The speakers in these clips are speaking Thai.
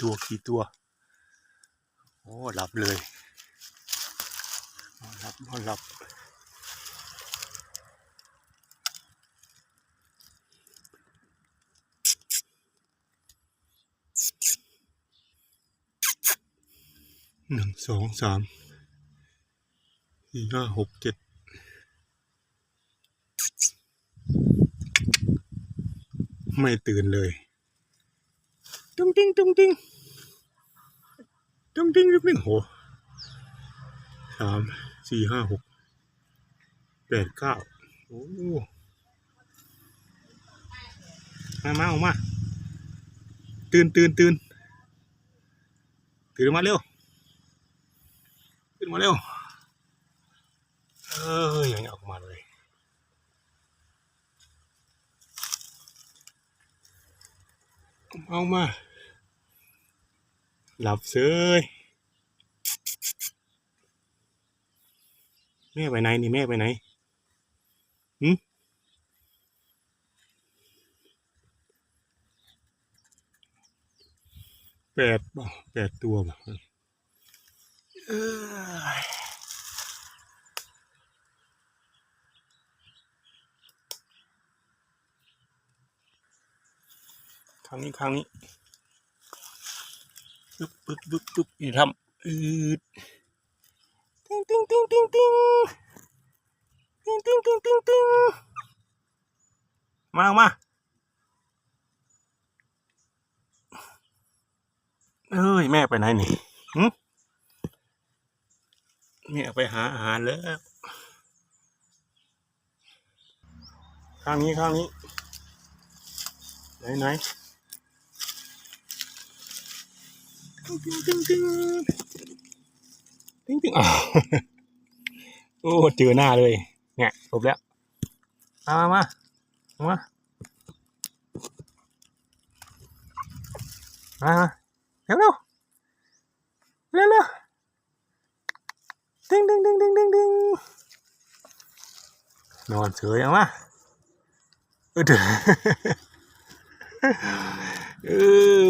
ตัวกี่ตัว โอ้หลับเลยนอนหลับนอนหลับหนึ่งสองสามสี่ห้าหกเจ็ดไม่ตื่นเลย ตุ้งติ้งตุ้งติ้งตุ้งติ้งตุ้งติ้งโหสามสี่ห้าหกแปดเก้าโอ้มามาออกมา ตื่นตื่นตื่นตื่นมาเร็วขึ้นมาเร็วเออยังออกมาเลยเอามา หลับเซยแม่ไปไหนนี่แม่ไปไหนหืมแปดบ่แปดตัวบ่ครั้งนี้ครั้งนี้ ปึ๊บปึ๊บปึ๊บปึ๊บนี่ทำอืดติ้งติ้งติ้งติ้งติ้งติ้งติ้งติ้งติ้งติ้งมาออกมาเอ้ย แม่ไปไหนนี่หึแม่ไปหาอาหารแล้วข้างนี้ข้างนี้ไหนไหน ติ้งติ้งติ้งติ้งติ้งติ้งอ้าวโอ้เจอหน้าเลย เนี่ยจบแล้ว มามามามามาเร็วเร็วเร็วเร็วติ้งติ้งติ้งติ้งติ้งติ้งนอนเฉยเอามาเออเอ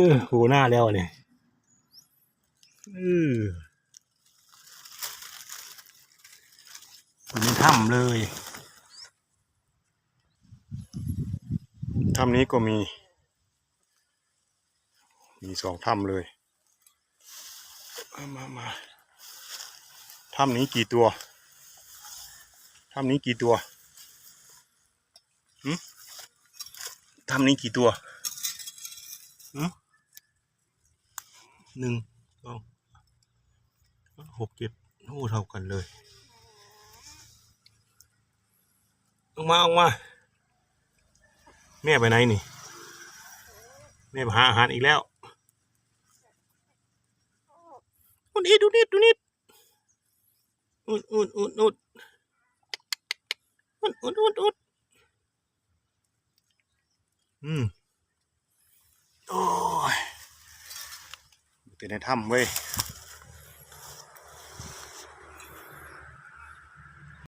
ออโหน้าแล้วเนี่ย อออยู่ในถ้ำเลยถ้ำนี้ก็มี มีสองถ้ำเลย มามามาถ้ำนี้กี่ตัวถ้ำนี้กี่ตัวหืมถ้ำนี้กี่ตัวหืมหนึ่งสอง หกเจ็ดโอ้เท่ากันเลยออกมาออกมา แม่ไปไหนนี่ แม่ไปหาอาหารอีกแล้วดูนิดดูนิดดูนิดอุดอุดอุดอุดอุดอุดอุดอุดอืมโอ้ยอยู่แต่ในถ้ำเว้ย